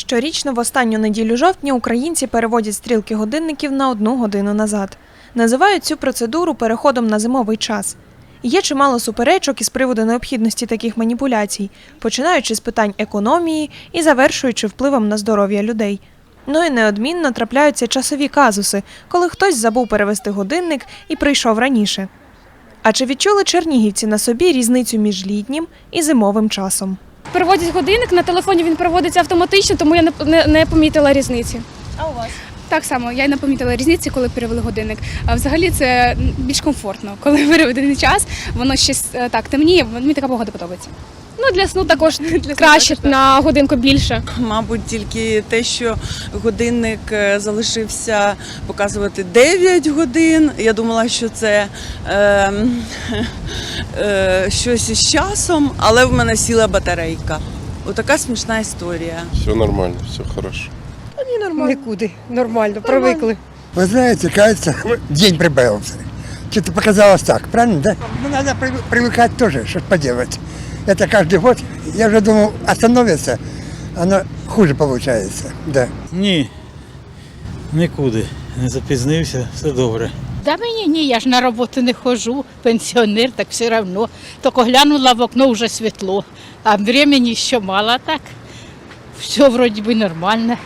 Щорічно в останню неділю жовтня українці переводять стрілки годинників на одну годину назад. Називають цю процедуру переходом на зимовий час. Є чимало суперечок із приводу необхідності таких маніпуляцій, починаючи з питань економії і завершуючи впливом на здоров'я людей. Ну і неодмінно трапляються часові казуси, коли хтось забув перевести годинник і прийшов раніше. А чи відчули чернігівці на собі різницю між літнім і зимовим часом? Переводять годинник, на телефоні він переводиться автоматично, тому я не, не, не помітила різниці. А у вас? Так само, я й не помітила різниці, коли перевели годинник. А взагалі це більш комфортно. Коли переведений час, воно ще е, так темніє, мені така погода подобається. Ну для сну також краще на годинку більше. Мабуть, тільки те, що годинник е, залишився показувати 9 годин. Я думала, що це е, е, щось із часом, але в мене сіла батарейка. Отака смішна історія. Все нормально, все хорошо. Нікуди. Нормально, привикли. Вы знаете, кажется, день прибавился. Что-то показалось так, правильно, да? Ну, надо при- привыкать тоже, что поделать. Это каждый год, я уже думал, остановится, оно хуже получается, да. Ні, нікуди. Не запізнився, все добре. Да мені ні, я ж на роботу не ходжу, пенсіонер, так все одно. Тільки глянула в окно вже світло, а времени ще мало, а так все вроді би нормально.